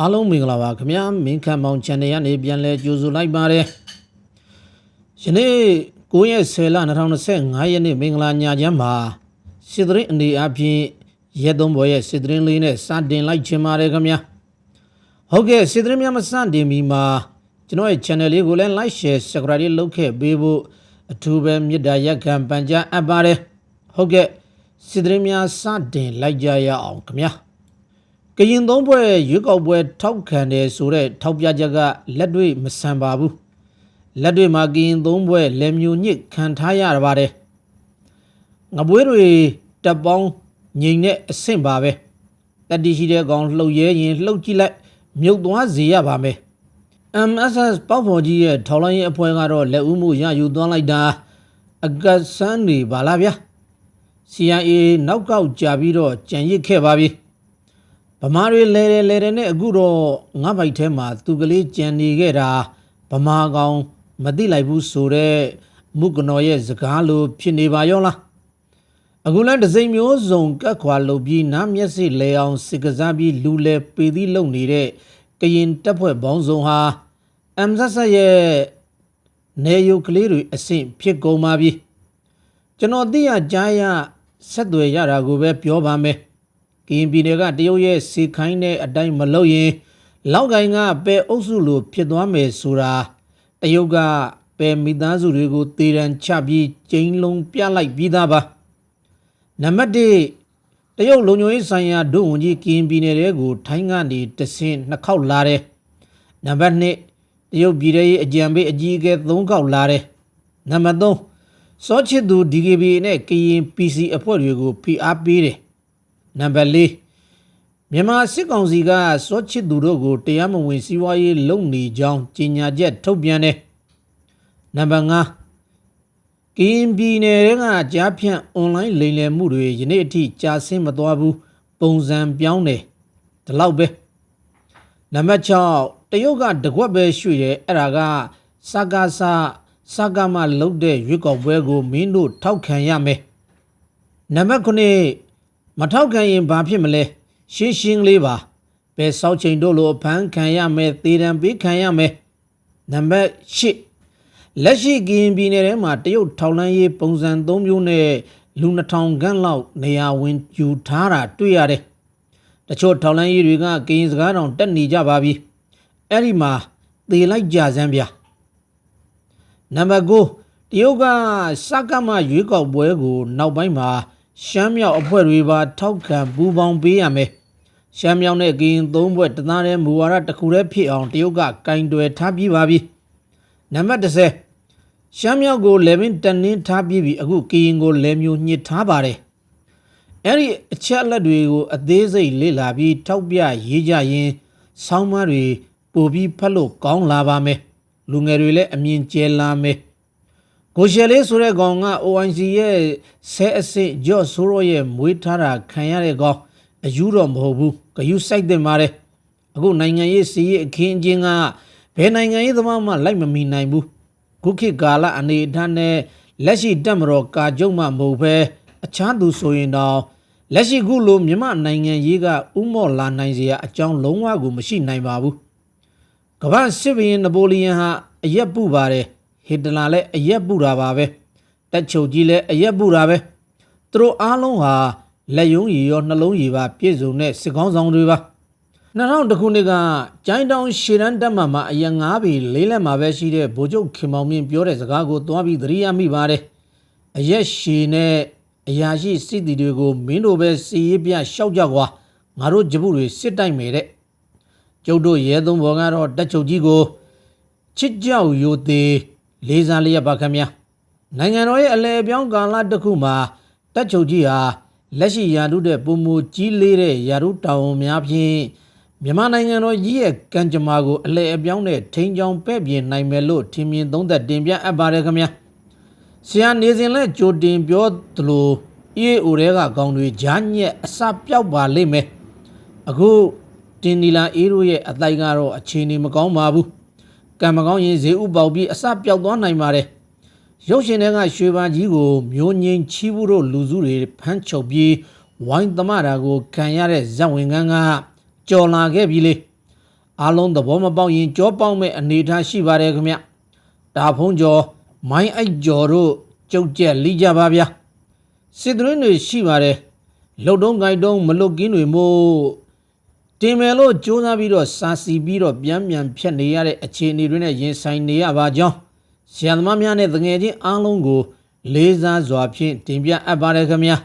အားလုံးမင်္ဂလာပါခင်ဗျာမင်းခံမောင် channel ကနေပြန်လဲကြိုဆိုလိုက်ပါတယ်ယနေ့9ရက်10လ2025ရက်နေ့မင်္ဂလာညချမ်းမှာစစ်သတင်းအနေအချင်းရက်သုံးဘော်ရဲ့စစ်သတင်းလေးနဲ့စတင်လိုက်ချင်ပါတယ်ခင်ဗျာဟုတ်ကဲ့စစ်သတင်းများမစတင်မီမှာကျွန်တော်ရဲ့ channel လေးကိုလည်း like share subscribe လေးလုပ်ခဲ့ပေးဖို့အထူးပဲမေတ္တာရက်ခံပန်ကြားအပ်ပါတယ်ဟုတ်ကဲ့စစ်သတင်းများစတင်လိုက်ကြရအောင်ခင်ဗျာ ကရင်သုံးဘွဲ့ရွေးကောက်ပွဲထောက်ခံတယ်ဆိုတဲ့ထောက်ပြချက်ကလက်တွေ့မဆန်ပါဘူးလက်တွေ့မှာကရင်သုံးဘွဲ့လက်မျိုးညစ်ခံထားရပါတယ်ငပွေးတွေတက်ပေါင်းငိမ့်တဲ့အဆင့်ပါပဲတတိရှိတဲ့ကောင်လှုပ်ရဲရင်လှုပ်ကြည့်လိုက်မြုပ်သွားစေရပါမယ် MSS ပေါက်ဖော်ကြီးရဲ့ထောက်လိုင်းရေးအဖွဲ့ကတော့လက်ဦးမှုရယူသွားလိုက်တာအကတ်ဆန်းနေပါလားဗျာ CIA နောက်ကောက်ကြပြီးတော့ကြံရစ်ခဲ့ပါပြီ ဗမာတွေလဲတယ်လဲတယ်နဲ့အခုတော့ငါ့ဘိုက်ထဲမှာသူကလေးကြံနေခဲ့တာဗမာကောင်မသိလိုက်ဘူးဆိုတော့မုကနော်ရဲ့စကားလိုဖြစ်နေပါရောလားအခုလည်းဒစိမ့်မျိုးစုံကတ်ခွာလုပ်ပြီးနားမျက်စိလဲအောင်စစ်ကစားပြီးလူလဲပေသီးလုံနေတဲ့ကရင်တပ်ဖွဲ့ဘောင်းဆောင်ဟာအမ်ဆတ်ဆတ်ရဲ့နေယုကလေးတွေအဆင့်ဖြစ်ကုန်ပါပြီကျွန်တော်သိရကြားရဆက်သွယ်ရတာကိုပဲပြောပါမယ် ကရင်ပြည်နယ်ကတရုတ်ရဲ့စီခိုင်းတဲ့အတိုင်းမလုပ်ရင် လောက်ကိုင်းကပယ်အုပ်စုလိုဖြစ်သွားမယ်ဆိုတာတရုတ်ကပယ်မိသားစုတွေကိုတေရန်ချပြီးကျင်းလုံးပြလိုက်ပြီးသားပါနံပါတ်1တရုတ်လုံခြုံရေးဆိုင်ရာဒုဝန်ကြီးကရင်ပြည်နယ်တဲကိုထိုင်းကနေတဆင့်နှစ်ခေါက်လာတယ်နံပါတ်2တရုတ်ပြည်ရဲ့အကြံပေးအကြီးအကဲ3ခေါက်လာတယ်နံပါတ်3စောချစ်သူ DKB နဲ့ကရင် PC အဖွဲ့တွေကိုဖိအားပေးတယ် နံပါတ်၄မြန်မာစစ်ကောင်စီကစောချစ်သူတို့ကိုတရားမဝင်စီးပွားရေးလုပ်နေကြောင်းကြေညာချက်ထုတ်ပြန်တယ်နံပါတ်5ကရင်ပြည်နယ်ကကြားဖြန့်အွန်လိုင်းလိမ်လည်မှုတွေယနေ့အထိကြာဆင်းမသွားဘူးပုံစံပြောင်းတယ်ဒီလောက်ပဲနံပါတ်6တရုတ်ကတကွက်ပဲရွှေ့တယ်အဲ့ဒါကစကားစစကားမလုတ်တဲ့ရွေးကောက်ပွဲကိုမင်းတို့ထောက်ခံရမယ်နံပါတ်9 မထောက်ခံရင်ဘာဖြစ်မလဲရှင်းရှင်းလေးပါဘယ်စောက်ချိန်တို့လိုဖမ်းခံရမယ်သေဒဏ်ပေးခံရမယ်နံပါတ်8လက်ရှိကရင်ပြည်နယ်ထဲမှာတရုတ်ထောက်လန်းရေးပုံစံ၃မျိုးနဲ့လူ2000ခန့်လောက်နေရာဝင်ယူထားတာတွေ့ရတယ်တချို့ထောက်လန်းရေးတွေကကရင်စကားတောင်တက်နေကြပါပြီအဲ့ဒီမှာသေလိုက်ကြစမ်းဗျာနံပါတ်9တရုတ်ကစကမရွေးကောက်ပွဲကို နောက်ပိုင်းမှာ ရှမ်းမြောက်အဖွဲ့တွေပါထောက်ခံပူးပေါင်းပေးရမယ်။ရှမ်းမြောက်နဲ့ကရင်သုံးဘွဲ့တသားတဲ့မူဝါဒတစ်ခုတည်းဖြစ်အောင်တရုတ်ကကင်တွယ်ထားပြီးပါပြီ။နံပါတ်30ရှမ်းမြောက်ကိုလေဗင်းတန်နှင်းထားပြီးပြီအခုကရင်ကိုလေမျိုးညှစ်ထားပါတယ်။အဲ့ဒီအချက်အလက်တွေကိုအသေးစိတ်လေ့လာပြီးထောက်ပြရေးကြရင်ဆောင်းမတွေပို့ပြီးဖတ်လို့ကောင်းလာပါမယ်။လူငယ်တွေလည်းအမြင်ကျဲလာမယ်။ ကိုရှယ်လေးဆိုတဲ့ကောင်က OIC ရဲ့ဆဲအစ်စ်ဂျော့ဆိုးရောရဲ့မွေးထားတာခံရတဲ့ကောင်အယူတော့မဟုတ်ဘူးဂယူစိုက်တင်ပါတယ်အခုနိုင်ငံရေးစီရေးအခင်းအကျင်းကဘယ်နိုင်ငံရေးသမားမှလိုက်မမီနိုင်ဘူးခုခေတ်ကာလအနေအထားနဲ့လက်ရှိတက်မတော်ကာကြုံမှမဟုတ်ပဲအခြားသူဆိုရင်တော့လက်ရှိခုလိုမြမနိုင်ငံရေးကဥမော့လာနိုင်စရာအကြောင်းလုံးဝကိုမရှိနိုင်ပါဘူးကမ္ဘာစစ်ဘီရင်နပိုလီယန်ဟာအရက်ပူပါတယ် ဟစ်တလာလည်းအရက်ပူတာပါပဲတက်ချုပ်ကြီးလည်းအရက်ပူတာပဲသူတို့အားလုံးဟာလက်ယုံရည်ရောနှလုံးရည်ပါပြည့်စုံတဲ့စစ်ကောင်းဆောင်တွေပါ2000ခုနှစ်ကကျိုင်းတောင်ရှေရန်တက်မှမှာအရက်၅ပေလေးလက်မှာပဲရှိတဲ့ဗိုလ်ချုပ်ခင်မောင်မြင့်ပြောတဲ့စကားကိုသွားပြီးသတိရမိပါတယ်အရက်ရှည်နဲ့အရာရှိစစ်တီတွေကိုမင်းတို့ပဲစီရေးပြရှောက်ကြကွာငါတို့ဂျပုတွေစစ်တိုက်မယ်တဲ့ကျုပ်တို့ရဲသုံးဘော်ကတော့တက်ချုပ်ကြီးကိုချစ်ကြောက်ယိုသေး လေးစားလျက်ပါခင်ဗျာနိုင်ငံတော်ရဲ့အလဲအပြောင်းကာလတစ်ခုမှာတက်ချုပ်ကြီးဟာလက်ရှိယာတုတဲ့ပုံမူကြီးလေးတဲ့ယာတုတောင်များဖြင့်မြန်မာနိုင်ငံတော်ကြီးရဲ့ကံကြမ္မာကိုအလဲအပြောင်းနဲ့ထိန်းချောင်းပဲ့ပြင်နိုင်မယ်လို့ထင်မြင်သုံးသက်တင်ပြအပ်ပါတယ်ခင်ဗျာဆရာနေစဉ်လဲကြိုတင်ပြောသလိုအေးအိုတွေကကောင်းတွေဂျာညက်အစပြောက်ပါလိမ့်မယ်အခုတင်နီလာအေးတို့ရဲ့အတိုက်ကတော့အခြေအနေမကောင်းပါဘူး ကံမကောင်းရင်ဈေးဥပေါက်ပြီးအစပြောက်သွားနိုင်ပါတယ်ရုပ်ရှင်တွေကရွှေပါကြီးကိုမျိုးငင်းချီးဘူးတို့လူစုတွေဖမ်းချုပ်ပြီးဝိုင်းသမတာကိုခံရတဲ့ဇက်ဝင်ကန်းကကြော်လာခဲ့ပြီလေအားလုံးသဘောမပေါက်ရင်ကြောပေါက်မဲ့အနေအထားရှိပါတယ်ခင်ဗျတာဖုံးကျော်မိုင်းအိုက်ကျော်တို့ကြုတ်ကြက်လိကြပါဗျာစစ်သွင်းတွေရှိပါတယ်လှုပ်တုံးကြိုက်တုံးမလွတ်ကင်းတွေမို့ တင်မယ်လို့စူးစမ်းပြီးတော့စာစီပြီးတော့ပြန်ပြန်ဖြတ်နေရတဲ့အခြေအနေတွေနဲ့ရင်ဆိုင်နေရပါကြောင်းဆရာသမားများနဲ့တငယ်ချင်းအားလုံးကို လေးစားစွာဖြင့်တင်ပြအပ်ပါတယ်ခင်ဗျာ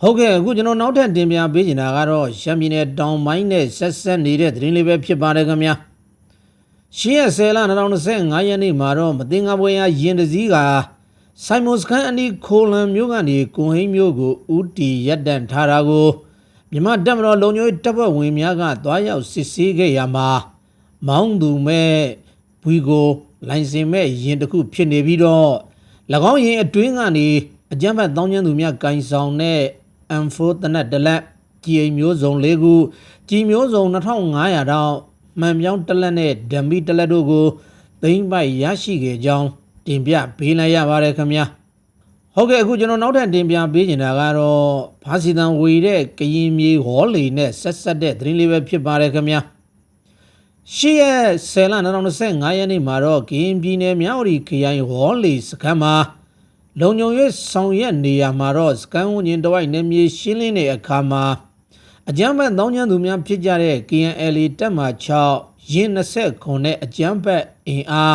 ဟုတ်ကဲ့အခုကျွန်တော်နောက်ထပ်တင်ပြပေးချင်တာကတော့ရှမ်းပြည်နယ်တောင်ပိုင်းနဲ့ဆက်ဆက်နေတဲ့သတင်းလေးပဲဖြစ်ပါတယ်ခင်ဗျာရှင်းရဆယ်လ2025ရက်နေ့မှာတော့မတင်ငါပွဲရရင်တစည်းကဆိုင်မွန်စကန်အနီးခိုလန်မြို့ကနေကွန်ဟိန်းမြို့ကိုဦးတီရက်တန့်ထားတာကို မြန်မာတပ်မတော်လုံခြုံရေးတပ်ဖွဲ့ဝင်များကတွားရောက်စစ်ဆေးခဲ့ရမှာမောင်းသူမဲ့ဘွီကိုလိုင်စင်မဲ့ရင်တစ်ခုဖြစ်နေပြီးတော့၎င်းရင်အတွင်းကနေအကြမ်းဖက်တောင်းကျမ်းသူများကင်ဆောင်တဲ့ M4 တနက်တလက်ကြီးအိမ်မျိုးစုံ၄ခုကြီးမျိုးစုံ2500တောင်မှန်ပြောင်းတလက်နဲ့ဓမီတလက်တို့ကိုသိမ့်ပိုက်ရရှိခဲ့ကြောင်းတင်ပြပေးလိုက်ရပါတယ်ခင်ဗျာ ဟုတ်ကဲ့အခုကျွန်တော်နောက်ထပ်တင်ပြပေးချင်တာကတော့ဖာစီတန်ဝေတဲ့ကရင်မြေဟောလီနဲ့ဆက်ဆက်တဲ့သတင်းလေးပဲဖြစ်ပါတယ်ခင်ဗျာရှီရဲ့ဆယ်လ2025ရက်နေ့မှာတော့ကရင်ပြည်နယ်မြောက်ရီခရိုင်ဟောလီစခန်းမှာလုံညုံရွေးဆောင်ရက်နေရာမှာတော့စကန်ဝင်းတဝိုက်နေမြေရှင်းလင်းတဲ့အခါမှာအကြမ်းဖက်တောင်းကျမ်းသူများဖြစ်ကြတဲ့ KNL တပ်မှ6ရင်း20ခုနဲ့အကြမ်းဖက်အင်အား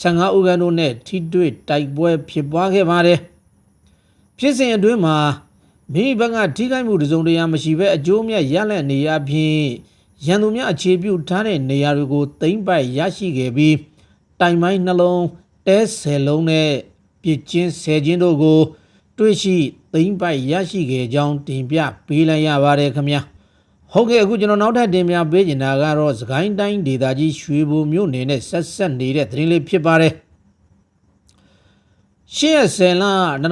15ဦးခန့်တို့နဲ့ထိတွေ့တိုက်ပွဲဖြစ်ပွားခဲ့ပါတယ် ဖြစ်စဉ်အတွင်းမှာမိမိဘက်ကထိခိုက်မှုတစုံတရာမရှိဘဲအကျိုးမြတ်ရလန့်နေရဖြင့်ရန်သူများအခြေပြုထားတဲ့နေရာတွေကိုသိမ့်ပိုက်ရရှိခဲ့ပြီးတိုင်မိုင်းနှလုံးတဲဆယ်လုံးနဲ့ပြစ်ချင်းဆယ်ချင်းတို့ကို တွေ့ရှိသိမ့်ပိုက်ရရှိခဲ့ကြောင်းတင်ပြပေးလိုက်ရပါတယ်ခင်ဗျာဟုတ်ကဲ့အခုကျွန်တော်နောက်ထပ်တင်ပြပေးချင်တာကတော့စကိုင်းတိုင်းဒေသကြီးရွှေဘိုမြို့နယ်နဲ့ဆက်ဆက်နေတဲ့သတင်းလေးဖြစ်ပါတယ် ရှေ့ရဆယ်လ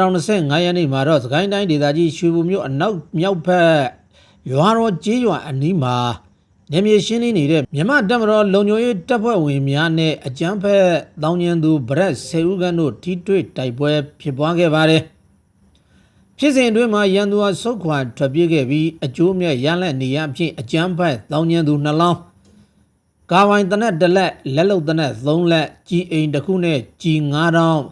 2025ရက်နေ့မှာတော့စကိုင်းတိုင်းဒေသကြီးရွှေဘိုမြို့အနောက်မြောက်ဘက်ရွာတော်ကျေးရွာအနီးမှာနေမြေရှင်းလင်းနေတဲ့မြမတပ်မတော်လုံခြုံရေးတပ်ဖွဲ့ဝင်များနဲ့အကြမ်းဖက်တောင်းကျမ်းသူဗရက်ဆေဦးကန်တို့ထိတွေ့တိုက်ပွဲဖြစ်ပွားခဲ့ပါတယ်။ဖြစ်စဉ်အတွင်းမှာရန်သူဟာစုတ်ခွာထွက်ပြေးခဲ့ပြီးအကျိုးမြတ်ရလန့်နေရဖြင့်အကြမ်းဖက်တောင်းကျမ်းသူနှလောင်းကာဝိုင်တနက်တစ်လက်လက်လုံတနက်၃လက်ကြီးအိမ်တစ်ခုနဲ့ကြီး၅တောင်း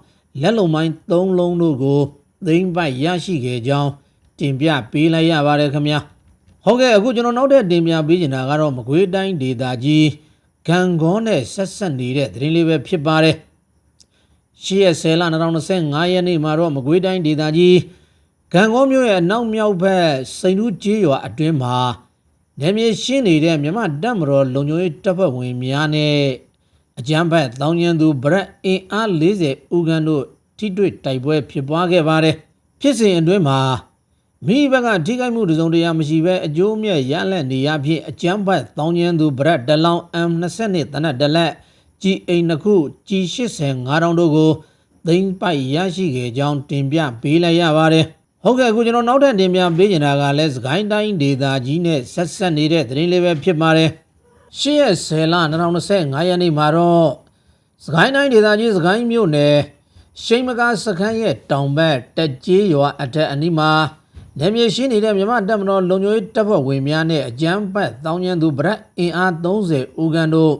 လက်လုံမိုင်း၃လုံးတို့ကိုသိမ့်ပိုက်ရရှိခဲ့ကြောင်းတင်ပြပေးလိုက်ရပါတယ်ခင်ဗျာ။ဟုတ်ကဲ့အခုကျွန်တော်နောက်ထပ်တင်ပြပေးချင်တာကတော့မကွေးတိုင်းဒေသကြီးဂံကောနဲ့ဆက်ဆက်နေတဲ့သတင်းလေးပဲဖြစ်ပါတယ်။ရှေ့ရဆယ်လ2025ရက်နေ့မှာတော့မကွေးတိုင်းဒေသကြီးဂံကောမြို့ရဲ့အနောက်မြောက်ဘက်စိန်လူကျေးရွာအတွင်းမှာနေမြေရှင်းနေတဲ့မြမတပ်မတော်လုံခြုံရေးတပ်ဖွဲ့ဝင်များနဲ့ အကြမ်းဖက်တောင်းကျမ်းသူဗရက်အင်အား40ဦးခန်းတို့ထိတွေ့တိုက်ပွဲဖြစ်ပွားခဲ့ပါတယ်။ဖြစ်စဉ်အတွင်းမှာမိဘကထိခိုက်မှုတစုံတရာမရှိဘဲအကျိုးမြတ်ရလက်နေရဖြင့်အကြမ်းဖက်တောင်းကျမ်းသူဗရက်ဒလောင် M20 တနက်တလက်ကြီးအိမ်နှစ်ခုကြီး85တောင်တို့ကိုသိမ်းပိုက်ရရှိခဲ့ကြောင်းတင်ပြပေးလိုက်ရပါတယ်။ဟုတ်ကဲ့အခုကျွန်တော်နောက်ထပ်တင်ပြပေးချင်တာကလည်းစကိုင်းတိုင်းဒေသကြီးနဲ့ဆက်ဆက်နေတဲ့သတင်းလေးပဲဖြစ်ပါတယ်။ ရှေ့ရက်ဆယ်လ2025ရက်နေ့မှာတော့စကိုင်းတိုင်းဒေသကြီးစကိုင်းမြို့နယ်ရှိန်မကားစခန်းရဲ့တောင်ဘက်တက်ကြီးရွာအထက်အနီးမှာနေမြေရှိနေတဲ့မြမတပ်မတော်လုံခြုံရေးတပ်ဖွဲ့ဝင်များနဲ့အကြမ်းဖက်တောင်းကျမ်းသူဗရက်အင်အား30ဦးခန့်တို့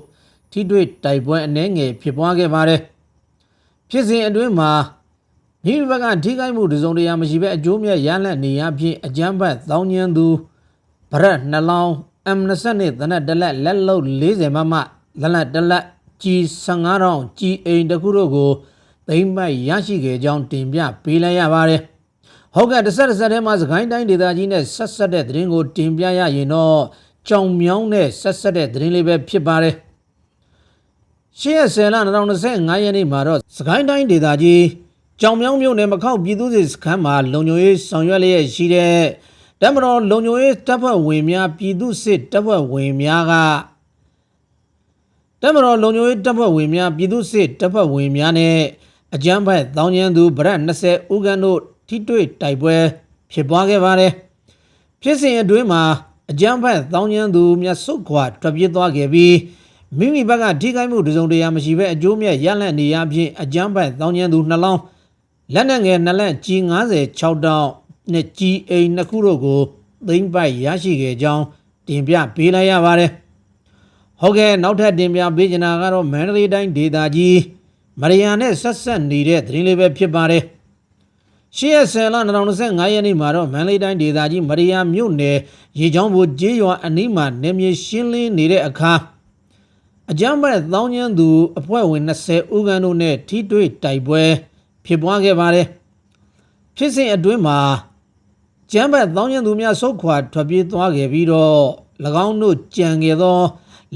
ထိတွေ့တိုက်ပွဲအနှဲငယ်ဖြစ်ပွားခဲ့ပါတယ်။ဖြစ်စဉ်အတွင်းမှာမိဘကထိခိုက်မှုတစုံတရာမရှိဘဲအကျိုးမြတ်ရလန့်နေရဖြင့်အကြမ်းဖက်တောင်းကျမ်းသူဗရက်နှလောင်း M20 နဲ့တနက်တလက်လက်လုံး40မမလက်လက်တလက်ကြီး15တောင်ကြီးအိမ်တစ်ခုတို့ကိုသိမ့်ပိုက်ရရှိခဲ့ကြောင်းတင်ပြပေးလိုက်ရပါတယ်။ဟုတ်ကဲ့တစ်ဆက်တစ်ဆက်ထဲမှာစကိုင်းတိုင်းဒေသကြီးနဲ့ဆက်ဆက်တဲ့သတင်းကိုတင်ပြရရင်တော့ကြောင်မြောင်းနဲ့ဆက်ဆက်တဲ့သတင်းလေးပဲဖြစ်ပါတယ်။ရှေ့ရက်ဆယ်လ2025ရက်နေ့မှာတော့စကိုင်းတိုင်းဒေသကြီးကြောင်မြောင်းမြို့နယ်မခောက်ပြည်သူ့စစ်စခန်းမှာလုံခြုံရေးဆောင်ရွက်လျက်ရှိတဲ့ တမတော်လုံခြုံရေးတပ်ဖွဲ့ဝင်များပြည်သူ့စစ်တပ်ဖွဲ့ဝင်များကတမတော်လုံခြုံရေးတပ်ဖွဲ့ဝင်များပြည်သူ့စစ်တပ်ဖွဲ့ဝင်များနဲ့အကြမ်းဖက်တောင်းကျမ်းသူဗရက်20ဦးခန်းတို့ထိတွေ့တိုက်ပွဲဖြစ်ပွားခဲ့ပါတယ်။ဖြစ်စဉ်အတွင်းမှာအကြမ်းဖက်တောင်းကျမ်းသူမြတ်ဆုတ်ခွာထွက်ပြေးသွားခဲ့ပြီးမိမိဘက်ကထိခိုက်မှုတစုံတရာမရှိဘဲအကျိုးမြတ်ရလန့်နေရဖြင့်အကြမ်းဖက်တောင်းကျမ်းသူနှလောင်းလက်နက်ငယ်နှစ်လက်ကြီး96တောင်း နဲ့ကြီးအိမ်နှစ်ခုတို့ကိုသိမ့်ပိုက်ရရှိခဲ့ကြောင်းတင်ပြပေးလိုက်ရပါတယ်။ဟုတ်ကဲ့နောက်ထပ်တင်ပြပေးချင်တာကတော့မန္တလေးတိုင်းဒေသကြီးမရယာနဲ့ဆက်ဆက်နေတဲ့သတင်းလေးပဲဖြစ်ပါတယ်ရှေ့ရက်ဆယ်လ2025ရက်နေ့မှာတော့မန္တလေးတိုင်းဒေသကြီးမရယာမြို့နယ်ရေချောင်းဘူကျေးရွာအနီးမှာနေမြေရှင်းလင်းနေတဲ့အခါအကြမ်းဖက်သောင်းကျန်းသူအဖွဲ့ဝင်20ဦးခန်းတို့နဲ့ထိတွေ့တိုက်ပွဲဖြစ်ပွားခဲ့ပါတယ်ဖြစ်စဉ်အတွင်းမှာ ကျမ်းဘတ်သောင်းကျန်သူများဆုတ်ခွာထွက်ပြေးသွားခဲ့ပြီးတော့၎င်းတို့ကြံခဲ့သော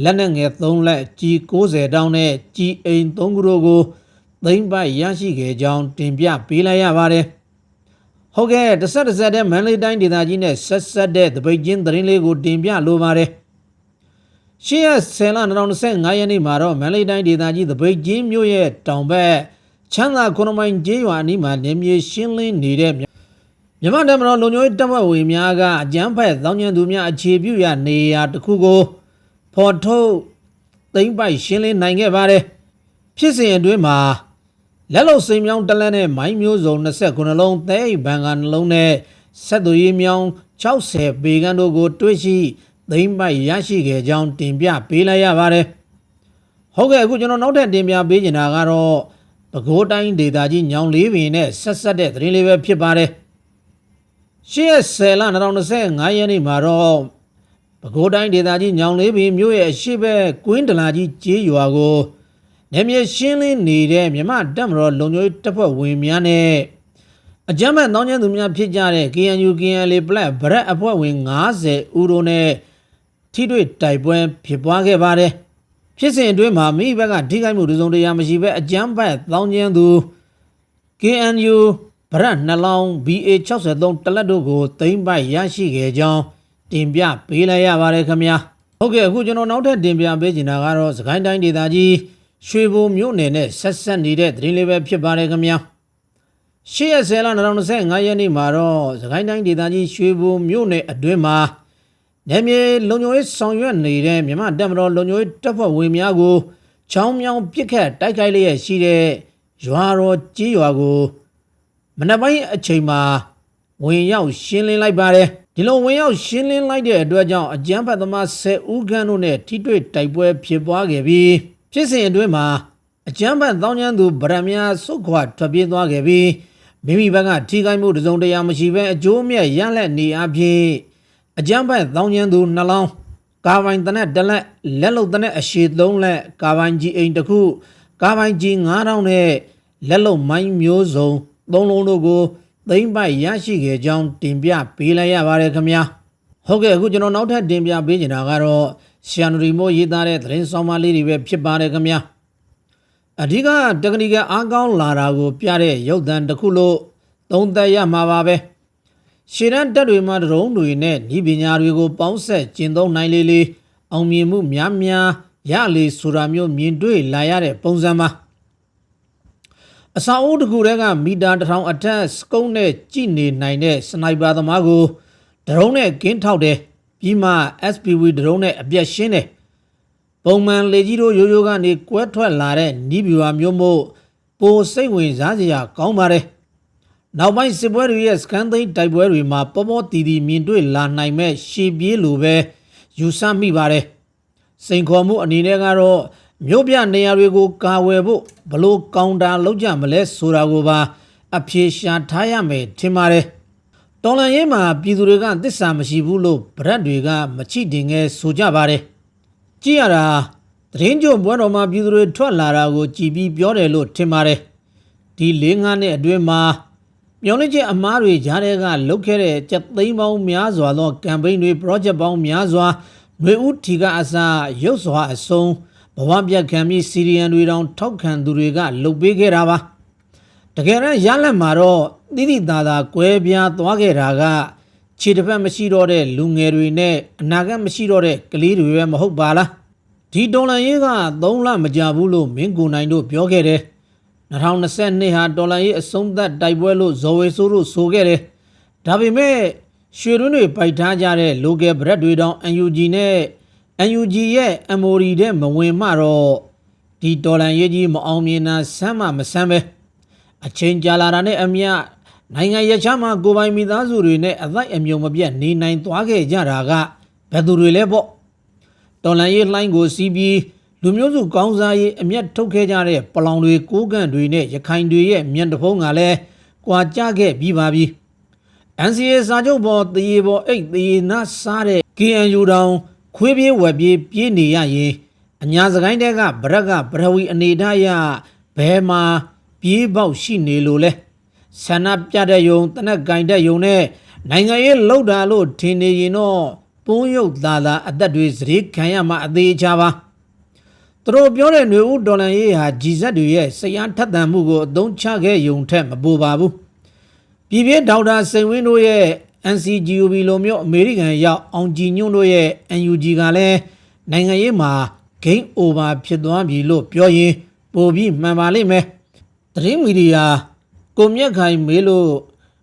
လက်နက်ငယ်3လက်ကြီး90တောင်းနဲ့ကြီးအိမ်3ခုတို့ကိုသိမ့်ပိုက်ရရှိခဲ့ကြောင်းတင်ပြပေးလိုက်ရပါတယ်။ဟုတ်ကဲ့တစ်ဆက်တစ်ဆက်တဲ့မန္တလေးတိုင်းဒေသကြီးနဲ့ဆက်ဆက်တဲ့တပိတ်ချင်းသတင်းလေးကိုတင်ပြလိုပါတယ်။ရှေ့ရက်ဆယ်လ2025ရက်နေ့မှာတော့မန္တလေးတိုင်းဒေသကြီးတပိတ်ချင်းမြို့ရဲ့တောင်ဘက်ချမ်းသာခုနမိုင်ကျေးရွာအနီးမှာနေမြေရှင်းလင်းနေတဲ့ မြန်မာတပ်မတော်လုံခြုံရေးတပ်မဝင်များကအကြမ်းဖက်သောင်းကျန်းသူများအခြေပြုရနေရာတစ်ခုကိုဖော်ထုတ်သိမ့်ပိုက်ရှင်းလင်းနိုင်ခဲ့ပါတယ်ဖြစ်စဉ်အတွင်းမှာလက်လုံစိန်မြောင်းတစ်လက်နဲ့မိုင်းမျိုးစုံ29လုံးသဲအိတ်ဘန်ကနှလုံးနဲ့ဆက်သွယ်ရေးမြောင်း60ပေကန်တို့ကို တွေ့ရှိသိမ့်ပိုက်ရရှိခဲ့ကြောင်းတင်ပြပေးလိုက်ရပါတယ်ဟုတ်ကဲ့အခုကျွန်တော်နောက်ထပ်တင်ပြပေးချင်တာကတော့ပဲခူးတိုင်းဒေသကြီးညောင်လေးပင်နဲ့ဆက်ဆက်တဲ့သတင်းလေးပဲဖြစ်ပါတယ် ရှေ့ရက်10လ2025ရက်နေ့မှာတော့ပဲခူးတိုင်းဒေသကြီးညောင်လေးပင်မြို့ရဲ့အရှိဘက်ကွင်းဒလာကြီးကျေးရွာကိုနေမြေရှင်းလင်းနေတဲ့မြမတပ်မတော်လုံခြုံရေးတပ်ဖွဲ့ဝင်များနဲ့အကြမ်းဖက်တောင်းကျမ်းသူများဖြစ်ကြတဲ့ KNU KNL Black ဗရက်အဖွဲ့ဝင်90ဦးတို့နဲ့ထိတွေ့တိုက်ပွဲဖြစ်ပွားခဲ့ပါတယ်ဖြစ်စဉ်အတွင်းမှာမိဘက်ကထိခိုက်မှုတစုံတရာမရှိဘဲအကြမ်းဖက်တောင်းကျမ်းသူ KNU ဗရက်နှလောင်း BA63 တလက်တို့ကိုသိမ့်ပိုက်ရရှိခဲ့ကြောင်းတင်ပြပေးလိုက်ရပါတယ်ခင်ဗျာဟုတ်ကဲ့အခုကျွန်တော်နောက်ထပ်တင်ပြပေးချင်တာကတော့စကိုင်းတိုင်းဒေသကြီးရွှေဘိုမြို့နယ်နဲ့ဆက်ဆက်နေတဲ့သတင်းလေးပဲဖြစ်ပါတယ်ခင်ဗျာရှေ့ရက်ဆယ်လ2025ရက်နေ့မှာတော့စကိုင်းတိုင်းဒေသကြီးရွှေဘိုမြို့နယ်အတွင်းမှာနေမြေလုံခြုံရေးဆောင်ရွက်နေတဲ့မြန်မာတပ်မတော်လုံခြုံရေးတပ်ဖွဲ့ဝင်များကိုချောင်းမြောင်းပစ်ခတ်တိုက်ခိုက်လျက်ရှိတဲ့ရွာတော်ကြီးရွာကို မနက်ပိုင်းအချိန်မှာဝင်ရောက်ရှင်းလင်းလိုက်ပါတယ်ဒီလိုဝင်ရောက်ရှင်းလင်းလိုက်တဲ့အတွက်ကြောင့်အကြမ်းဖက်သမား10ဦးခန့်တို့နဲ့ထိတွေ့တိုက်ပွဲဖြစ်ပွားခဲ့ပြီးဖြစ်စဉ်အတွင်းမှာအကြမ်းဖက်သောင်းကျန်းသူဗရမများစုခွာထွက်ပြေးသွားခဲ့ပြီးမိမိဘက်ကထိခိုက်မှုတစ်စုံတရာမရှိဘဲအကျိုးအမြတ်ရလက်နေအဖြစ်အကြမ်းဖက်သောင်းကျန်းသူနှလောင်းကာပိုင်တနက်တစ်လက်လက်လုံတနက်အရှိသုံးလက်ကာပိုင်ကြီးအိမ်တစ်ခုကာပိုင်ကြီး9000နဲ့လက်လုံမိုင်းမျိုးစုံ သုံးလုံးတို့ကိုသိမ့်ပိုက်ရရှိခဲ့ကြောင်းတင်ပြပေးလိုက်ရပါတယ်ခင်ဗျာဟုတ်ကဲ့အခုကျွန်တော်နောက်ထပ်တင်ပြပေးနေတာကတော့ရှန်ရီမိုရေးသားတဲ့သတင်းဆောင်မလေးတွေပဲဖြစ်ပါတယ်ခင်ဗျာအဓိကတက္ကနီကအားကောင်းလာတာကို ပြတဲ့ရုပ်သံတစ်ခုလို့သုံးသပ်ရမှာပါပဲရှေရန်တက်တွေမှာဒရုန်းတွေနဲ့ဤပညာတွေကို ပေါင်းဆက်ကျင့်သုံးနိုင်လေလေအောင်မြင်မှုများများရလေဆိုတာမျိုးမြင်တွေ့လာရတဲ့ပုံစံပါ အစာအိုးတစ်ခုတည်းကမီတာ1000အထက်စကုန်းနဲ့ကြည့်နေနိုင်တဲ့စနိုက်ပါသမားကိုဒရုန်းနဲ့ကင်းထောက်တယ်ပြီးမှ SPV ဒရုန်းနဲ့အပြက်ရှင်းတယ်ပုံမှန်လေကြီးတို့ရိုးရိုးကနေကွဲထွက်လာတဲ့နီးဗျူဟာမျိုးမို့ပိုစိတ်ဝင်စားစရာကောင်းပါတယ်နောက်ပိုင်းစစ်ပွဲတွေရဲ့စကန်သိန်းတိုက်ပွဲတွေမှာပေါ်ပေါ်တီတီမြင်တွေ့လာနိုင်မဲ့ရှေပြေးလိုပဲယူဆမိပါတယ်စိန်ခေါ်မှုအနေနဲ့ကတော့ မြို့ပြနေရာတွေကိုကာဝယ်ဖို့ဘလို့ကောင်တာလောက်ကြမလဲဆိုတာကိုပါ အပြေရှာထားရမယ်ထင်ပါတယ်။တော်လန်ရေးမှာပြည်သူတွေကသစ္စာမရှိဘူးလို့ဗရက်တွေကမချိတင်ငယ်ဆိုကြပါတယ်။ကြည့်ရတာသတင်းကြုံပွဲတော်မှာပြည်သူတွေထွက်လာတာကိုကြည်ပြီးပြောတယ်လို့ထင်ပါတယ်။ဒီ၄၅နှစ်အတွင်းမှာမျောလင့်ချက်အမားတွေကြားထဲကလုတ်ခဲ့တဲ့ကြက်သိန်းပေါင်းများစွာသောကမ်ပိန်းတွေ project ပေါင်းများစွာຫນွေဦးထီကအစားရုပ်စွာအစုံ ဘဝပြတ်ခံပြီးစီရီယန်တွေတောင်ထောက်ခံသူတွေကလုတ်ပေးခဲ့တာပါတကယ်တော့ရလက်မှာတော့တိတိသားသားကွဲပြားသွားခဲ့တာကခြေတစ်ဖက်မရှိတော့တဲ့လူငယ်တွေနဲ့အနာဂတ်မရှိတော့တဲ့ကလေးတွေပဲမဟုတ်ပါလားဒီဒေါ်လာရေးက3လမကြဘူးလို့မင်းကိုနိုင်တို့ပြောခဲ့တယ်2022ဟာဒေါ်လာရေးအဆုံးသတ်တိုက်ပွဲလို့ဇော်ဝေဆိုးတို့ဆိုခဲ့တယ်ဒါပေမဲ့ရွှေတွင်းတွေပိုက်ထားကြတဲ့ local bread တွေတောင် UNG နဲ့ UNG ရဲ့ MOD တဲ့မဝင်မှတော့ဒီဒေါ်လာရေးကြီးမအောင်မြင်တာဆမ်းမမဆမ်းပဲအချိန်ကြာလာတာနဲ့အမျှနိုင်ငံရခြားမှာကိုယ်ပိုင်မိသားစုတွေနဲ့အသက်အမြုံမပြတ်နေနိုင်သွားခဲ့ကြတာကဘယ်သူတွေလဲပေါ့တော်လန်ရေးလှိုင်းကိုစီးပြီးလူမျိုးစုကောင်းစားရေးအမျက်ထုတ်ခဲ့ကြတဲ့ပလောင်တွေကိုးကန့်တွေနဲ့ရခိုင်တွေရဲ့မြန်တဖုံးကလည်းကွာကြခဲ့ပြီးပါပြီ။ NCA စာချုပ်ပေါ်တရေပေါ်အိတ်တရေနာစားတဲ့ KNU တောင် ခွေးပြေးဝက်ပြေးပြေးနေရရင်အညာစကိုင်းတဲကဗရက်ကပရဝီအနေထားရဘဲမှာပြေးပေါက်ရှိနေလို့လဲဆန္ဒပြတဲ့ယုံတနက်ကင်တဲ့ယုံနဲ့နိုင်ငံရေးလှုပ်တာလို့ထင်နေရင်တော့ပုံရုပ်သားသားအသက်တွေစရေခံရမှာအသေးချပါသူတို့ပြောတဲ့ຫນွေဦးဒေါ်လန်ရေးဟာဂျီဇက်တွေရဲ့စရာထက်သန်မှုကိုအသုံးချခဲ့ယုံထက်မပိုပါဘူးပြည်ပြင်းဒေါက်တာစိန်ဝင်းတို့ရဲ့ NCGOB လိုမျိုးအမေရိကန်ရောက်အောင်ကြည်ညွန့်တို့ရဲ့ NUG ကလည်းနိုင်ငံရေးမှာ game over ဖြစ်သွားပြီလို့ပြောရင်ပိုပြီးမှန်ပါလိမ့်မယ်သတင်းမီဒီယာကိုမြက်ခိုင်မေးလို့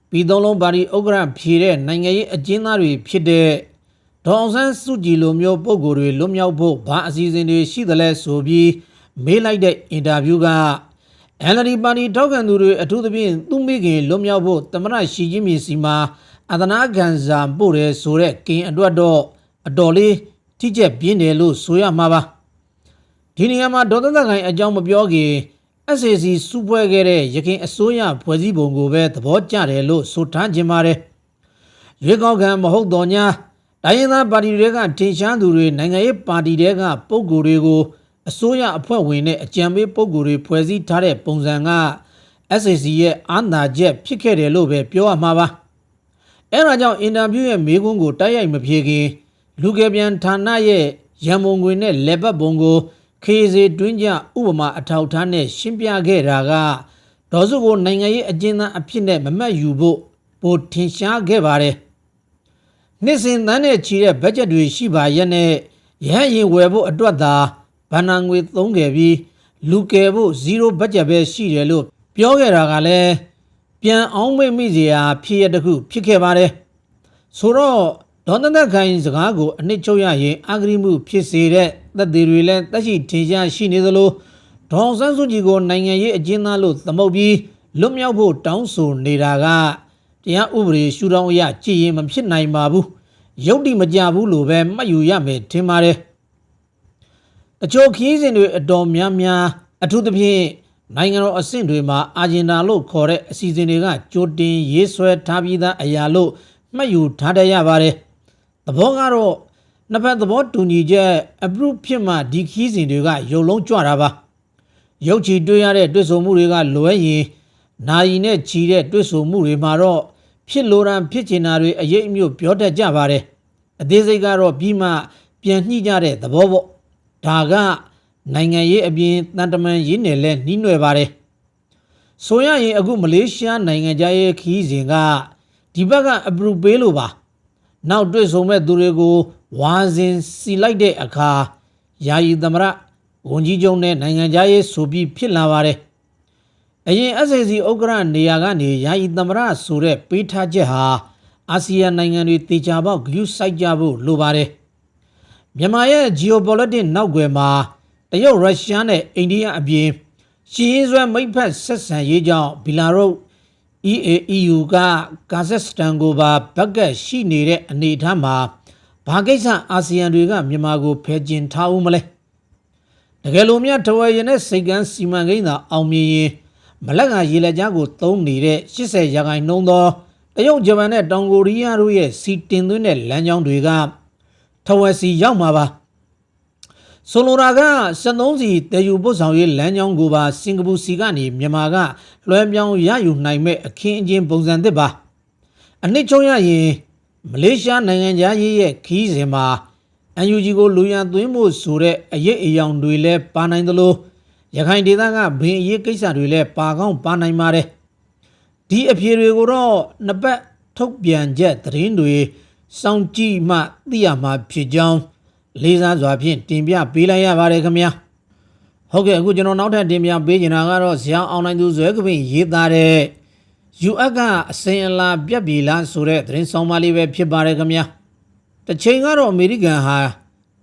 ပြီးသုံးလုံးပါတီဥက္ကဋ္ဌဖြေတဲ့နိုင်ငံရေးအကျဉ်းသားတွေဖြစ်တဲ့ဒေါအောင်ဆန်းစုကြည်လိုမျိုးပုံကိုယ်တွေလွတ်မြောက်ဖို့ဘာအစီအစဉ်တွေရှိသလဲဆိုပြီးမေးလိုက်တဲ့အင်တာဗျူးက NLD ပါတီထောက်ခံသူတွေအထူးသဖြင့်သူမိခင်လွတ်မြောက်ဖို့တမရရှိချင်းမြစီမှာ အသနာခံစာပို့တယ်ဆိုတဲ့ကင်အတွက်တော့အတော်လေးထိကျက်ပြင်းတယ်လို့ဆိုရမှာပါဒီနေရာမှာဒေါ်သက်သက်ခိုင်အကြောင်းမပြောခင် SAC စုဖွဲ့ခဲ့တဲ့ရခိုင်အစိုးရဖွဲ့စည်းပုံကိုပဲသဘောကျတယ်လို့ဆိုထားခြင်းပါတယ်ရွေးကောက်ခံမဟုတ်တော့ညာတိုင်းရင်းသားပါတီတွေကထင်ရှားသူတွေနိုင်ငံရေးပါတီတွေကပုံကိုယ်တွေကိုအစိုးရအဖွဲ့ဝင်နဲ့အကြံပေးပုံကိုယ်တွေဖွဲ့စည်းထားတဲ့ပုံစံက SAC ရဲ့အာဏာချက်ဖြစ်ခဲ့တယ်လို့ပဲပြောရမှာပါ အဲဒါကြောင့်အင်တာဗျူးရဲ့မေးခွန်းကိုတိုက်ရိုက်မဖြေခင်လူကယ်ပြန်ဌာနရဲ့ရန်မုံငွေနဲ့လက်ပတ်ပုံကိုခေစီတွင်းကြဥပမာအထောက်ထားနဲ့ရှင်းပြခဲ့တာကဒေါ်စုကိုနိုင်ငံရေးအကျဉ်းသားအဖြစ်နဲ့မမှတ်ယူဖို့ပိုထင်ရှားခဲ့ပါတယ်။နှစ်စဉ်တန်းနဲ့ချီတဲ့ဘတ်ဂျက်တွေရှိပါရဲ့နဲ့ရဟရင်ဝယ်ဖို့အတွက်သာဘဏ္ဍာငွေသုံးခဲ့ပြီးလူကယ်ဖို့0ဘတ်ဂျက်ပဲရှိတယ်လို့ပြောခဲ့တာကလည်း ပြန်အောင်မေ့မိစရာဖြစ်ရတစ်ခုဖြစ်ခဲ့ပါတယ်။ဆိုတော့ဒေါ်နသက်ခိုင်စကားကိုအနှစ်ချုပ်ရရင်အဂရိမှုဖြစ်စေတဲ့သက်သေတွေလည်းတက်ရှိထင်ရှားရှိနေသလိုဒေါအောင်ဆန်းစုကြည်ကိုနိုင်ငံရေးအကျဉ်းသားလို့သမုတ်ပြီးလွတ်မြောက်ဖို့တောင်းဆိုနေတာကတရားဥပဒေရှုထောင့်အရကြည်ရင်မဖြစ်နိုင်ပါဘူးရုပ်တိမကြဘူးလို့ပဲမှတ်ယူရမယ်ထင်ပါတယ်အချို့ခီးစဉ်တွေအတော်များများအထူးသဖြင့် နိုင်ငံတော်အဆင့်တွေမှာအာဂျင်တာလို့ခေါ်တဲ့အစီအစဉ်တွေကကြိုတင်ရေးဆွဲထားပြီးသားအရာလို့မှတ်ယူထားတတ်ရပါတယ်သဘောကတော့နှစ်ဖက်သဘောတူညီချက် approve ဖြစ်မှဒီခီးစဉ်တွေကရုပ်လုံးကြွတာပါရုပ်ချီတွေ့ရတဲ့တွေ့ဆုံမှုတွေကလွဲရင်နာယီနဲ့ချီတဲ့တွေ့ဆုံမှုတွေမှာတော့ဖြစ်လိုရန်ဖြစ်ချင်တာတွေအရေးအမျိုးပြောတတ်ကြပါတယ်အသေးစိတ်ကတော့ပြီးမှပြန်ညှိကြတဲ့သဘောပေါ့ဒါက နိုင်ငံရေးအပြင်တန်တမန်ရေးနယ်လဲနှီးနွယ်ပါတယ်ဆိုရရင်အခုမလေးရှားနိုင်ငံသားရဲ့ခီးစဉ်ကဒီဘက်က approve ပေးလို့ပါနောက်တွေ့ဆုံမဲ့သူတွေကိုဝါစဉ်စီလိုက်တဲ့အခါယာယီသမရဝန်ကြီးချုပ်နဲ့နိုင်ငံသားရေးဆိုပြီးဖြစ်လာပါတယ်အရင် SAC ဥက္ကဋ္ဌနေရာကနေယာယီသမရဆိုတဲ့ပေးထားချက်ဟာအာဆီယံနိုင်ငံတွေတေချာပေါက်ဂရုစိုက်ကြဖို့လိုပါတယ်မြန်မာရဲ့ geopolitics နောက်ွယ်မှာ တရုတ်ရုရှားနဲ့အိန္ဒိယအပြင်ရှီရင်းဆွဲမိတ်ဖက်ဆက်ဆံရေးကြောင့်ဘီလာရုတ် EAEU ကကာဇက်စတန်ကိုပါဘက်ကက်ရှိနေတဲ့အနေအထားမှာဘာကိစ္စအာဆီယံတွေကမြန်မာကိုဖယ်ကျင်ထားဦးမလဲတကယ်လို့မြထဝယ်ရနဲ့စိတ်ကန်းစီမံကိန်းသာအောင်မြင်ရင်မလက်ကရေလက်ကြားကိုသုံးနေတဲ့80ရာခိုင်နှုန်းသောတရုတ်ဂျပန်နဲ့တောင်ကိုရီးယားတို့ရဲ့စီတင်သွင်းတဲ့လမ်းကြောင်းတွေကထဝယ်စီရောက်မှာပါ ဆိုလိုတာက73စီတည်ယူပို့ဆောင်ရေးလမ်းကြောင်းကိုပါစင်ကာပူစီကနေမြန်မာကလွှဲပြောင်းရယူနိုင်မဲ့အခင်းအကျင်းပုံစံသစ်ပါအနှစ်ချုပ်ရရင်မလေးရှားနိုင်ငံသားရေးရဲ့ခီးစဉ်မှာ UNG ကိုလူရန်သွင်းဖို့ဆိုတဲ့အရေးအယောင်တွေလည်းပါနိုင်သလိုရခိုင်ဒေသကဘင်အရေးကိစ္စတွေလည်းပါကောင်းပါနိုင်ပါတယ်ဒီအဖြေတွေကိုတော့နှစ်ပတ်ထုတ်ပြန်ချက်သတင်းတွေစောင့်ကြည့်မှသိရမှာဖြစ်ကြောင်း လေးစားစွာဖြင့်တင်ပြပေးလိုက်ရပါတယ်ခင်ဗျာဟုတ်ကဲ့အခုကျွန်တော်နောက်ထပ်တင်ပြပေးချင်တာကတော့ဇေယောင်းအောင်နိုင်သူဇွဲကပင်ရေးသားတဲ့ UF ကအစင်အလာပြက်ပြီလားဆိုတဲ့သတင်းဆောင်ပါလေးပဲဖြစ်ပါတယ်ခင်ဗျာတစ်ချိန်ကတော့အမေရိကန်ဟာ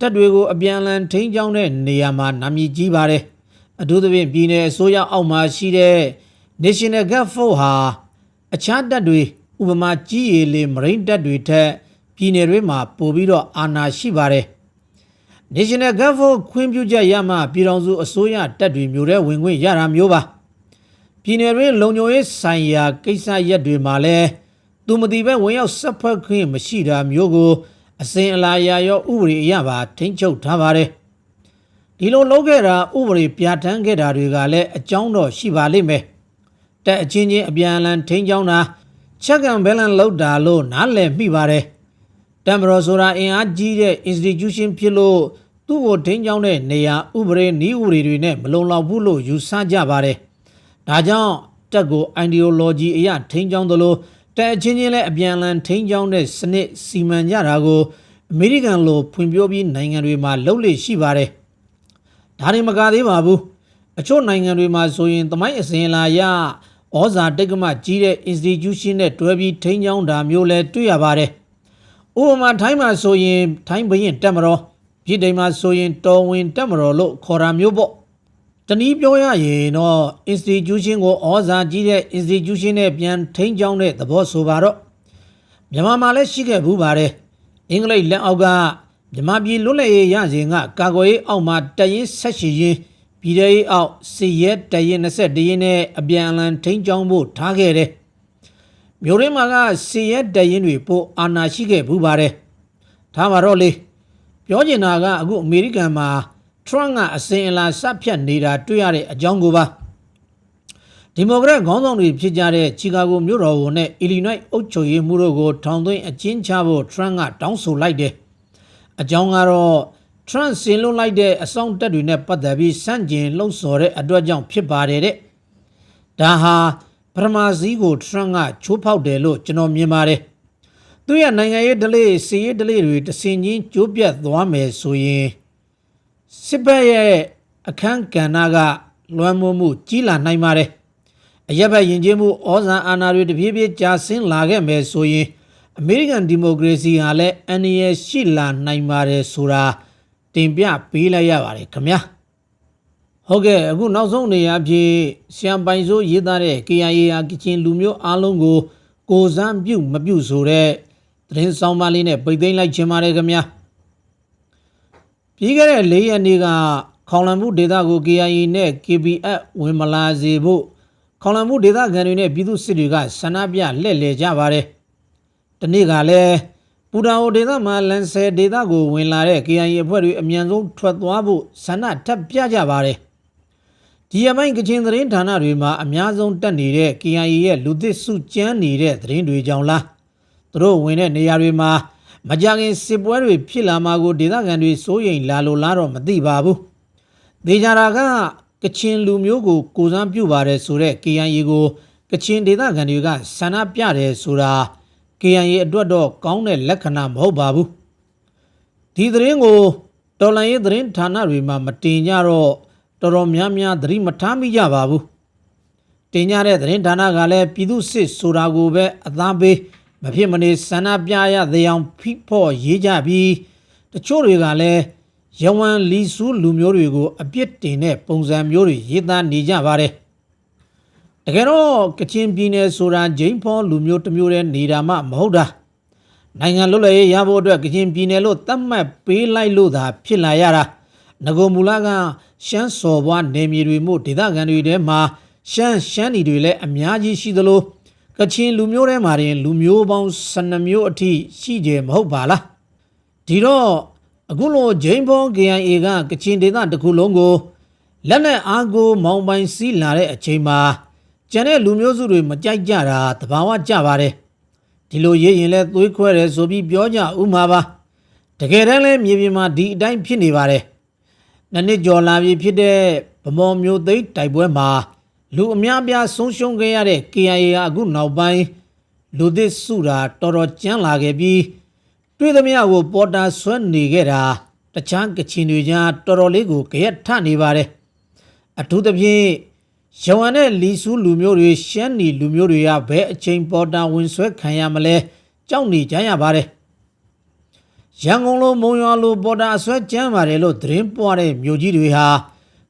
တပ်တွေကိုအပြန်အလှန်ထိန်းချောင်းတဲ့နေရာမှာနာမည်ကြီးပါတယ်အထူးသဖြင့်ပြည်내အစိုးရအောက်မှာရှိတဲ့ National Guard Force ဟာအခြားတပ်တွေဥပမာကြီးရည်လေမရိန်းတပ်တွေထက်ပြည်내တွေမှာပိုပြီးတော့အာဏာရှိပါတယ် National Guard Force ခွင့်ပြုချက်ရမှပြည်ထောင်စုအစိုးရတပ်တွေမျိုးတဲ့ဝင်ခွင့်ရတာမျိုးပါပြည်နယ်တွင်လုံခြုံရေးဆိုင်ရာကိစ္စရပ်တွေမှာလည်းသူမတိပဲဝင်ရောက်ဆက်ဖွဲ့ခွင့်မရှိတာမျိုးကိုအစဉ်အလာရာရောဥပဒေအရပါထိန်းချုပ်ထားပါတယ်ဒီလိုလုပ်ခဲ့တာဥပဒေပြဋ္ဌာန်းခဲ့တာတွေကလည်းအကြောင်းတော့ရှိပါလိမ့်မယ်တက်အချင်းချင်းအပြန်အလှန်ထိန်းချောင်းတာချက်ကန်ဘဲလန်လောက်တာလို့နားလည်မိပါတယ် တမ်ဘရောဆိုတာအင်အားကြီးတဲ့ institution ဖြစ်လို့သူ့ကိုထိန်းကျောင်းတဲ့နေရာဥပဒေနည်းဥပဒေတွေနဲ့မလုံလောက်ဘူးလို့ယူဆကြပါတယ်။ဒါကြောင့်တက်ကို ideology အရထိန်းကျောင်းသလိုတက်အချင်းချင်းလည်းအပြန်အလှန်ထိန်းကျောင်းတဲ့စနစ်စီမံကြတာကိုအမေရိကန်လိုဖွံ့ဖြိုးပြီးနိုင်ငံတွေမှာလုပ်လေရှိပါတယ်။ဒါတွေမကသေးပါဘူး။အချို့နိုင်ငံတွေမှာဆိုရင်သမိုင်းအစဉ်အလာအရဩဇာတိတ်ကမကြီးတဲ့ institution နဲ့တွဲပြီးထိန်းကျောင်းတာမျိုးလည်းတွေ့ရပါတယ်။ ဥပမာထိုင်းမှာဆိုရင်ထိုင်းဘရင်တက်မတော်ပြည်တိုင်မှာဆိုရင်တော်ဝင်တက်မတော်လို့ခေါ်တာမျိုးပေါ့တနည်းပြောရရင်တော့ institution ကိုဩဇာကြီးတဲ့ institution နဲ့ပြန်ထိန်းကျောင်းတဲ့သဘောဆိုပါတော့မြန်မာမှာလည်းရှိခဲ့ဘူးပါတယ်အင်္ဂလိပ်လက်အောက်ကမြန်မာပြည်လွတ်လပ်ရေးရစဉ်ကကာကွယ်ရေးအောက်မှာတရင်ဆက်ရှိရင်ပြည်ထောင်ရေးအောက်စီရဲတရင်21ရင်နဲ့အပြန်အလှန်ထိန်းကျောင်းဖို့ထားခဲ့တယ် မြို့ရင်းမှာကစီရဲတရင်တွေပိုအာနာရှိခဲ့ဘူးပါတယ်။ဒါမှတော့လေပြောချင်တာကအခုအမေရိကန်မှာထရန့်ကအစဉ်အလာစဖြတ်နေတာတွေ့ရတဲ့အကြောင်းကိုပါဒီမိုကရက်ခေါင်းဆောင်တွေဖြစ်ကြတဲ့ချီကာဂိုမြို့တော်ဝန်နဲ့အီလီနွိုက်အုပ်ချုပ်ရေးမှူးတို့ကိုထောင်သွင်းအကျဉ်းချဖို့ထရန့်ကတောင်းဆိုလိုက်တယ်။အကြောင်းကတော့ထရန့်ဆင်လွတ်လိုက်တဲ့အစောင့်တက်တွေနဲ့ပတ်သက်ပြီးစန့်ကျင်လှုံ့ဆော်တဲ့အတွက်ကြောင့်ဖြစ်ပါတယ်တဲ့။ဒါဟာ ပထမစီးကိုထရန့်ကချိုးဖောက်တယ်လို့ကျွန်တော်မြင်ပါတယ်။သူရနိုင်ငံရေးဒလေးစီရေးဒလေးတွေတစင်ချင်းကျိုးပြတ်သွားမယ်ဆိုရင်စစ်ဘက်ရဲ့အခန်းကဏ္ဍကလွှမ်းမိုးမှုကြီးလာနိုင်ပါတယ်။အရက်ဘက်ယဉ်ကျေးမှုဩဇာအာဏာတွေတပြေးပြေးကျဆင်းလာခဲ့မယ်ဆိုရင်အမေရိကန်ဒီမိုကရေစီဟာလည်းအန္တရာယ်ရှိလာနိုင်ပါတယ်ဆိုတာတင်ပြပေးလိုက်ရပါတယ်ခင်ဗျာ။ ဟုတ်ကဲ့အခုနောက်ဆုံးအနေအဖြစ်ဆီယံပိုင်ဆိုးရေးသားတဲ့ KIA ဟာကချင်လူမျိုးအားလုံးကို ကိုယ်စားပြုမပြုဆိုတဲ့သတင်းဆောင်ပါလေးနဲ့ပိတ်သိမ်းလိုက်ခြင်းပါတယ်ခင်ဗျာပြီးခဲ့တဲ့၄ရက်နေ့ကခေါင်လန်မှုဒေသကို KIA နဲ့ KPF ဝင်မလာစေဖို့ခေါင်လန်မှုဒေသခံတွေနဲ့ပြည်သူစစ်တွေကဆန္ဒပြလှည့်လည်ကြပါတယ်ဒီနေ့ကလည်းပူတာအိုဒေသမှာလန်ဆယ်ဒေသကိုဝင်လာတဲ့ KIA အဖွဲ့တွေအမြန်ဆုံးထွက်သွားဖို့ဆန္ဒထပ်ပြကြပါတယ် ဒီအပိုင်းကချင်သတင်းဌာနတွေမှာအများဆုံးတက်နေတဲ့ KIA ရဲ့လူသစ်စုကျန်းနေတဲ့သတင်းတွေကြောင့်လားသူတို့ဝင်တဲ့နေရာတွေမှာမကြခင်စစ်ပွဲတွေဖြစ်လာမှာကိုဒေသခံတွေစိုးရိမ်လာလို့လားတော့မသိပါဘူး။ဒေကြတာကကချင်လူမျိုးကိုကိုယ်စားပြုပါတယ်ဆိုတဲ့ KIA ကိုကချင်ဒေသခံတွေကဆန္ဒပြတယ်ဆိုတာ KIA အတွက်တော့ကောင်းတဲ့လက္ခဏာမဟုတ်ပါဘူး။ဒီသတင်းကိုတော်လန်ရေးသတင်းဌာနတွေမှာမတင်ကြတော့ တော်တော်များများသတိမထားမိကြပါဘူးတင်ကြတဲ့သတင်းဌာနကလည်းပြည်သူစစ်ဆိုတာကိုပဲအသားပေးမဖြစ်မနေဆန္ဒပြရတဲ့အောင်ဖိဖို့ရေးကြပြီးတချို့တွေကလည်းရဝန်လီဆူးလူမျိုးတွေကိုအပြစ်တင်တဲ့ပုံစံမျိုးတွေရေးသားနေကြပါတယ်တကယ်တော့ကချင်ပြည်နယ်ဆိုတာဂျိမ်းဖောလူမျိုးတစ်မျိုးတည်းနေတာမှမဟုတ်တာနိုင်ငံလွတ်လပ်ရေးရဖို့အတွက်ကချင်ပြည်နယ်လို့သတ်မှတ်ပေးလိုက်လို့သာဖြစ်လာရတာငကိုမူလာက ရှမ်းစော်ဘွားနယ်မြေတွေမှုဒေသခံတွေထဲမှာရှမ်းရှမ်းနီတွေလည်းအများကြီးရှိသလိုကချင်လူမျိုးထဲမှာရင်လူမျိုးပေါင်း12မျိုးအထိရှိကြမဟုတ်ပါလားဒီတော့အခုလိုဂျိမ်းဖော KIA ကကချင်ဒေသတစ်ခုလုံးကိုလက်နဲ့အားကိုမောင်းပိုင်စီးလာတဲ့အချိန်မှာကျန်တဲ့လူမျိုးစုတွေမကြိုက်ကြတာသဘာဝကြပါတယ်ဒီလိုရေးရင်လည်းသွေးခွဲတယ်ဆိုပြီးပြောကြဥမှာပါတကယ်တမ်းလည်းမြေပြင်မှာဒီအတိုင်းဖြစ်နေပါတယ် နှစ်နှစ်ကျော်လာပြီဖြစ်တဲ့ဗမော်မျိုးသိမ်းတိုက်ပွဲမှာ လူအများပြားဆုံးရှုံးခဲ့ရတဲ့ KIA ကအခုနောက်ပိုင်းလူသစ်စုတာတော်တော်ကျန်းလာခဲ့ပြီးတွေ့သမျှကိုပေါ်တာဆွဲနေခဲ့တာတခြားကချင်တွေကြားတော်တော်လေးကိုကြရက်ထနေပါတယ်အထူးသဖြင့်ရဝမ်နဲ့လီဆူးလူမျိုးတွေရှမ်းနီလူမျိုးတွေကဘယ်အချိန်ပေါ်တာဝင်ဆွဲခံရမလဲကြောက်နေကြရပါတယ် ရန်ကုန်လိုမုံရွာလိုပေါ်တာအဆွဲကျမ်းပါတယ်လို့သတင်းပွားတဲ့မြို့ကြီးတွေဟာ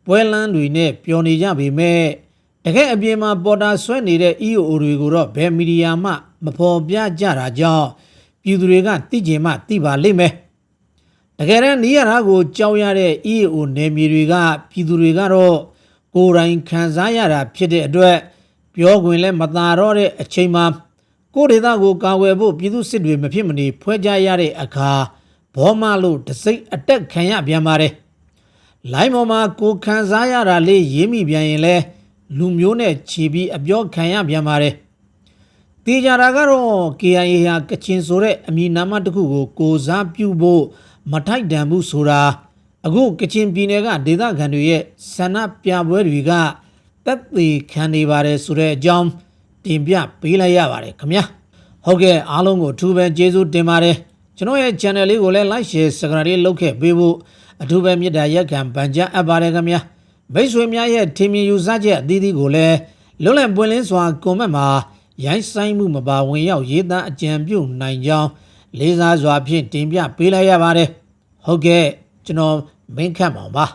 ပွဲလန်းတွေနဲ့ပျော်နေကြပေမဲ့တကယ်အပြင်မှာပေါ်တာဆွဲနေတဲ့ EO တွေကိုတော့ဘယ်မီဒီယာမှ မဖော်ပြကြတာကြောင့်ပြည်သူတွေကသိကျင်မှသိပါလိမ့်မယ်တကယ်တမ်းနေရတာကိုကြောက်ရတဲ့ EAO နယ်မြေတွေကပြည်သူတွေကတော့ကိုယ်တိုင်ခံစားရတာဖြစ်တဲ့အတွက်ပြောခွင့်လည်းမသာတော့တဲ့အချိန်မှာ ကိုယ်ဒေသကိုကာကွယ်ဖို့ပြည်သူစစ်တွေမဖြစ်မနေဖွဲ့ကြရတဲ့အခါဘောမလို့တစိမ့်အတက်ခံရပြန်ပါတယ်။လိုင်းပေါ်မှာကိုယ်ခံစားရတာလေးရေးမိပြန်ရင်လဲလူမျိုးနဲ့ခြီးပြီးအပြောခံရပြန်ပါတယ်။တေကြတာကတော့ KIA ဟာကချင်ဆိုတဲ့အမည်နာမတစ်ခုကိုကိုစားပြုဖို့မထိုက်တန်ဘူးဆိုတာအခုကချင်ပြည်နယ်ကဒေသခံတွေရဲ့ဆန္ဒပြပွဲတွေကတက်သေးခံနေပါတယ်ဆိုတဲ့အကြောင်း တင်ပြပေးလိုက်ရပါတယ်ခင်ဗျာဟုတ်ကဲ့အားလုံးကိုအထူးပဲကျေးဇူးတင်ပါတယ်ကျွန်တော်ရဲ့ channel လေးကိုလည်း like share subscribe လေးလုပ်ခဲ့ပေးဖို့အထူးပဲမေတ္တာရက်ခံပန်ကြားအပ်ပါတယ်ခင်ဗျာမိတ်ဆွေများရဲ့ထင်မြင်ယူဆချက်အသီးသီးကိုလည်းလွတ်လပ်ပွင့်လင်းစွာကွန်မန့်မှာရိုင်းဆိုင်မှုမပါဝင်ရောက်ရေးသားအကြံပြုနိုင်ကြောင်းလေးစားစွာဖြင့်တင်ပြပေးလိုက်ရပါတယ်ဟုတ်ကဲ့ကျွန်တော်မင်းခတ်မောင်ပါ